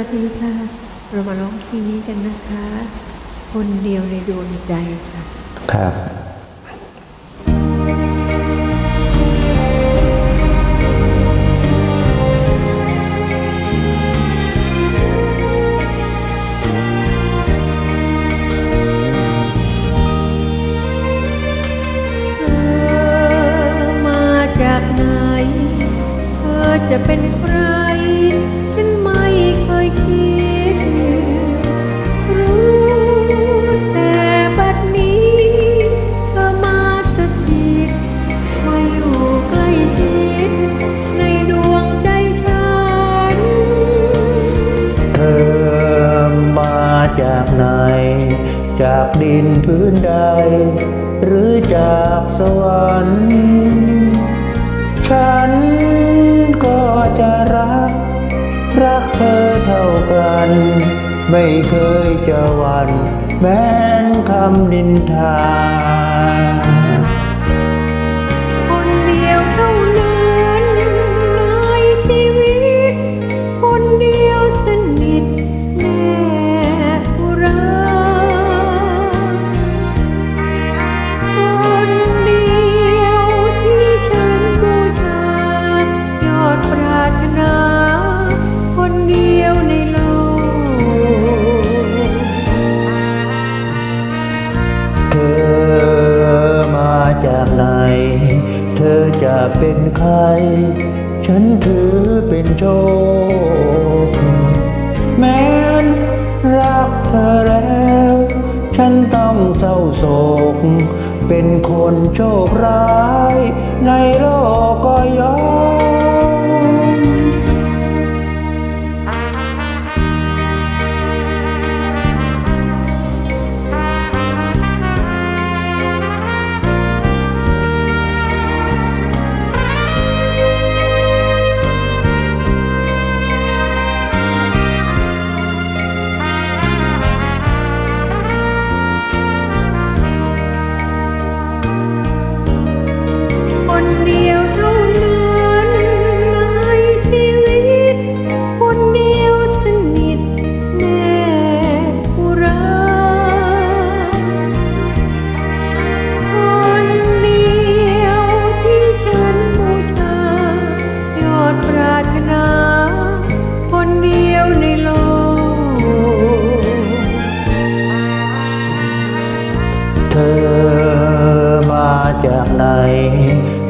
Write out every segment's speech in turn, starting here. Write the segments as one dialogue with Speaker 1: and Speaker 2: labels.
Speaker 1: วัสดีค่ะ เรามาร้องเพลงนี้กันนะคะ คนเดียวในดวงใจค่ะ
Speaker 2: ครับ
Speaker 1: เธอมาจากไหนเธอจะเป็นใคร จฉัน
Speaker 2: เธอมาจากไหน จากดินพื้นใด หรือจากสวรรค์ ฉัน รักเธอเท่ากัน ไม่เคยจะหวันแม้นคำ
Speaker 1: ดินทา เป็
Speaker 2: นใคร ฉันถือเป็นโชค แม้นรักเธอแล้ว ฉันต้องเศร้าโศก เป็นคนโชคร้าย ในโลกก็ยอม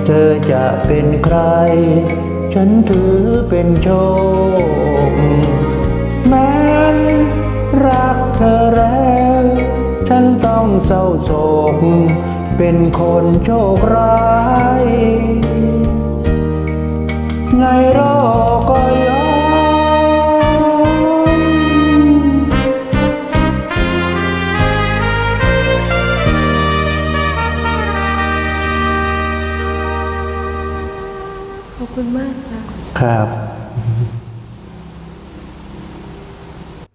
Speaker 1: เธ
Speaker 2: อจะเป็นใคร ฉันถือเป็นโชค แม้นรักเธอแล้ว ฉันต้องเศร้าโศก เป็นคนโชคร้าย ในรอบ
Speaker 1: ขอบคุณมากครับ
Speaker 2: ครับ